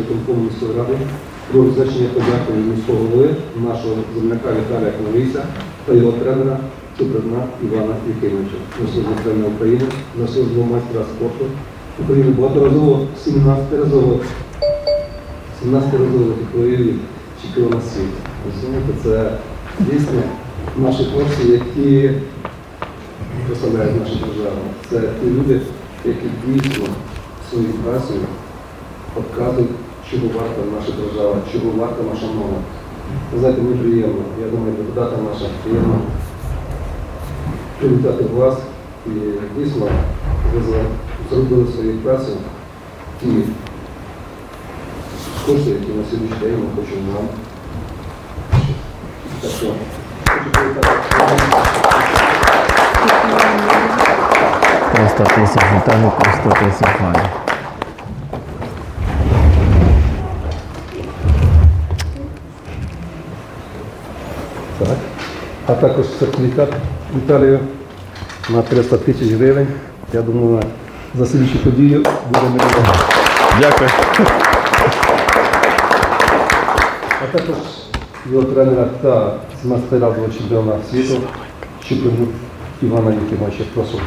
виконкому міської ради про визначення подяки міського голови нашого земляка Віталія Кновіса та його тренера Чуприна Івана Якимовича на службу тренера України, на службу майстра спорту України багаторазово 17-разово 17-разово типовий чемпіона світу. Розумієте, це дійсно наші хлопці, які представляють нашу державу. Це ті люди, які дійсно своєю працею показують, чого варта наша держава, чого варта наша мова. Ви знаєте, мені приємно, я думаю, депутатам нашим приємно привітати вас і дійсно ви зробили свою працю ті кошти, які на сьогоднішній день ми хочемо вам. Так що. Просто тисяч Віталій, просто тисяч. Так. А також сертифікат Віталію на 300 тисяч гривень. Я думаю, за слідчу подію буде мільйон. Дякую. А також його тренера та 17 разового чемпіона світу Чуприну Івана Якимовича. Прошу.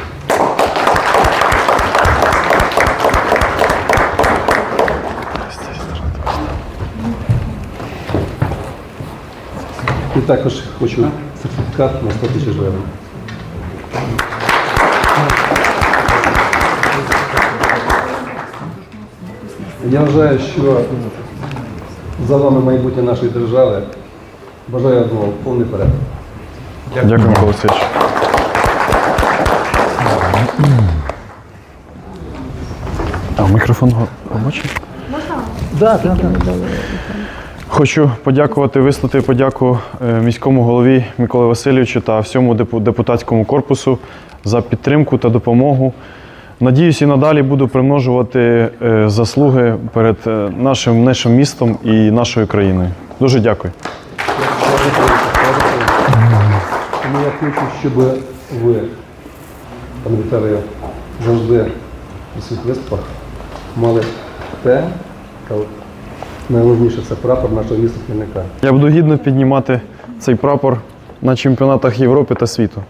І також хочу сертифікат на 100 тисяч гривень. Я вважаю, що за вами майбутнє нашої держави. Бажаю одного повний порядок. Дякую, Микола Олексійович. А мікрофон го- побачив? Да, да, да. Хочу подякувати, вислати подяку е, міському голові Миколі Васильовичу та всьому депутатському корпусу за підтримку та допомогу. Надіюсь, і надалі буду примножувати е, заслуги перед е, нашим, нашим містом і нашою країною. Дуже дякую. Я хочу, щоб ви, пане Віталію, завжди у своїх виступах мали те, найголовніше це прапор нашого міста Хмельника. Я буду гідно піднімати цей прапор на чемпіонатах Європи та світу.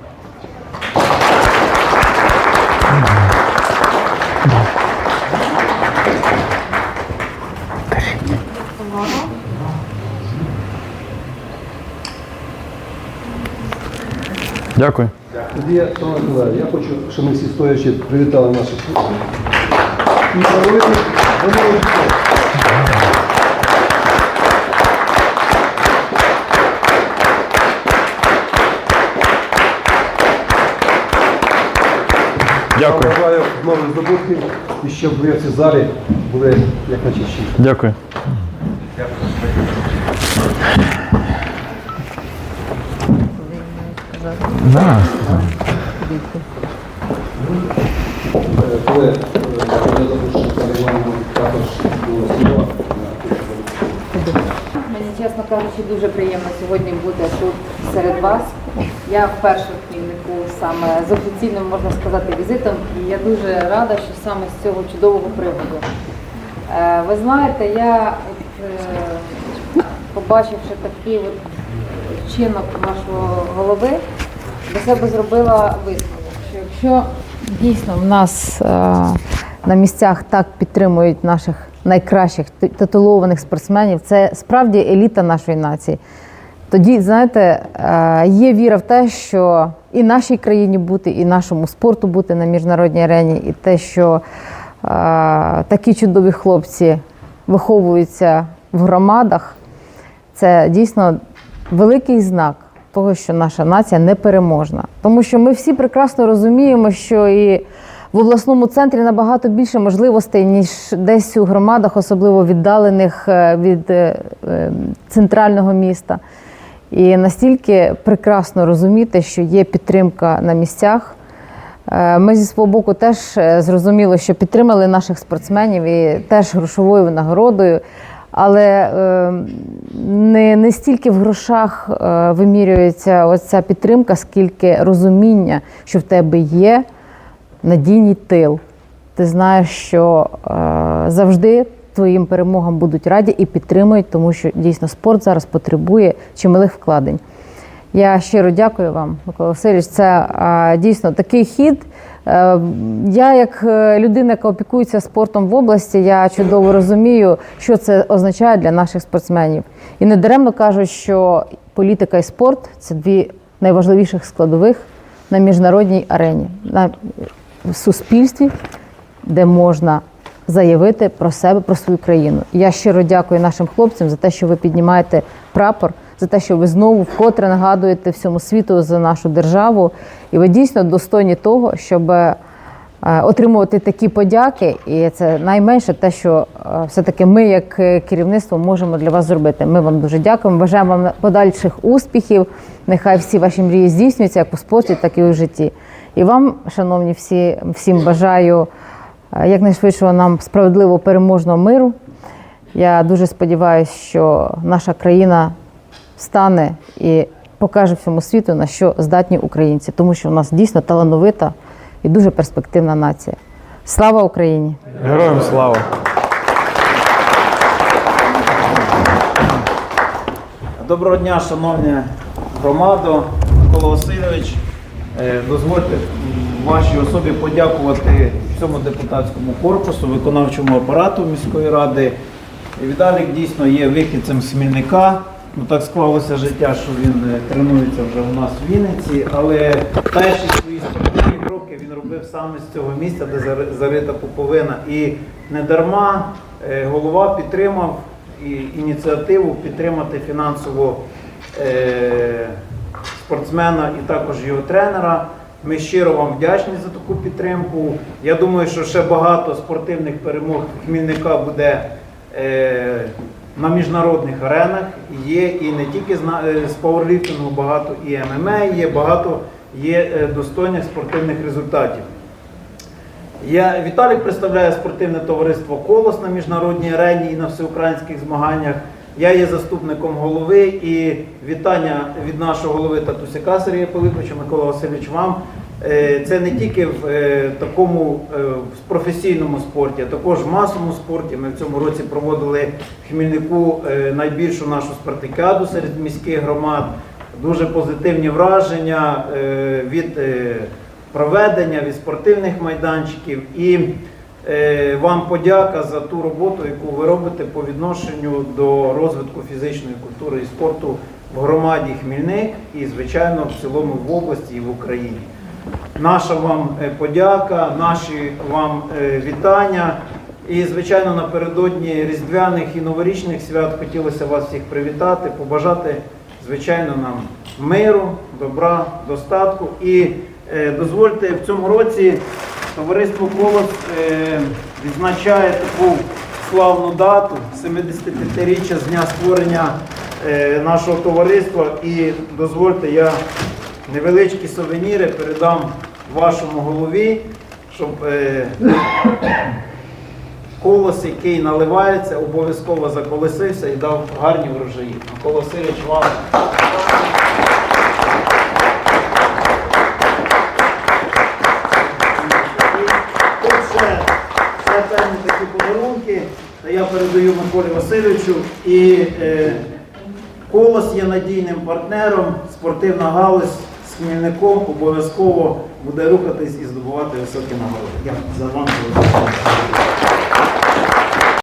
Дякую. Тоді, я хочу, щоб ми всі стоячи привітали наших Дякую. Бажаю нових здобутків і щоб ви в цій залі були як найчастіше. Дякую. Коли я запрошую також. Мені, чесно кажучи, дуже приємно сьогодні бути тут серед вас. Я вперше саме з офіційним, можна сказати, візитом, і я дуже рада, що саме з цього чудового приводу. Е, Ви знаєте, я е, побачивши такий от вчинок вашого голови, до себе зробила висновок, що якщо дійсно в нас е, на місцях так підтримують наших найкращих ти- титулованих спортсменів, це справді еліта нашої нації. Тоді, знаєте, є віра в те, що і нашій країні бути, і нашому спорту бути на міжнародній арені, і те, що е, такі чудові хлопці виховуються в громадах, це дійсно великий знак того, що наша нація непереможна. Тому що ми всі прекрасно розуміємо, що і в обласному центрі набагато більше можливостей, ніж десь у громадах, особливо віддалених е, від е, е, центрального міста. І настільки прекрасно розуміти, що є підтримка на місцях. Е, Ми зі свого боку теж е, зрозуміло, що підтримали наших спортсменів і теж грошовою нагородою. Але е, не, не стільки в грошах вимірюється оця підтримка, скільки розуміння, що в тебе є надійний тил. Ти знаєш, що завжди твоїм перемогам будуть раді і підтримують, тому що дійсно спорт зараз потребує чималих вкладень. Я щиро дякую вам, Микола Васильович. Це дійсно такий хід. Е, Я, як е, людина, яка опікується спортом в області, я чудово розумію, що це означає для наших спортсменів. І недаремно кажуть, що політика і спорт це дві найважливіших складових на міжнародній арені, на суспільстві, де можна заявити про себе, про свою країну. Я щиро дякую нашим хлопцям за те, що ви піднімаєте прапор, за те, що ви знову вкотре нагадуєте всьому світу за нашу державу. І ви дійсно достойні того, щоб е, отримувати такі подяки. І це найменше те, що е, все-таки ми, як е, керівництво, можемо для вас зробити. Ми вам дуже дякуємо. Бажаємо вам подальших успіхів. Нехай всі ваші мрії здійснюються як у спорті, так і у житті. І вам, шановні всі, всім бажаю якнайшвидшого нам справедливо переможного миру. Я дуже сподіваюся, що наша країна стане і покаже всьому світу, на що здатні українці, тому що в нас дійсно талановита і дуже перспективна нація. Слава Україні! Героям слава! Доброго дня, шановні громадо, Микола Васильович. Е, Дозвольте вашій особі подякувати всьому депутатському корпусу, виконавчому апарату міської ради. Віталік дійсно є вихідцем з. Ну так склалося життя, що він е, тренується вже у нас в Вінниці, але перші свої спортивні кроки він робив саме з цього місця, де зарита пуповина. І не дарма е, голова підтримав ініціативу підтримати фінансово спортсмена і також його тренера. Ми щиро вам вдячні за таку підтримку. Я думаю, що ще багато спортивних перемог Хмільника буде е, на міжнародних аренах. Є і не тільки е, з пауерліфтингу, багато і ММА, є багато є е, достойних спортивних результатів. Я Віталік представляє спортивне товариство Колос на міжнародній арені і на всеукраїнських змаганнях. Я є заступником голови і вітання від нашого голови Татусяка Сергія Пилиповича, Микола Васильович, вам. Е, Це не тільки в е, такому е, в професійному спорті, а також в масовому спорті. Ми в цьому році проводили в Хмільнику найбільшу нашу спартакіаду серед міських громад. Дуже позитивні враження від проведення, від спортивних майданчиків. І вам подяка за ту роботу, яку ви робите по відношенню до розвитку фізичної культури і спорту в громаді Хмільник і, звичайно, в цілому в області і в Україні. Наша вам е, подяка, наші вам е, вітання. І, звичайно, напередодні різдвяних і новорічних свят хотілося вас всіх привітати, побажати, звичайно, нам миру, добра, достатку. І е, дозвольте в цьому році товариство Колос е, відзначає таку славну дату 75-річчя з дня створення е, нашого товариства. І дозвольте, я невеличкі сувеніри передам вашому голові, щоб е, колос, який наливається, обов'язково заколесився і дав гарні врожаї. Микола Васильович, вам. І Тут ще, ще певні такі подарунки. Я передаю Миколі Васильовичу. І е, Колос є надійним партнером, спортивна галузь з Хмільником обов'язково буде рухатись і здобувати високі нагороди. Я за вами.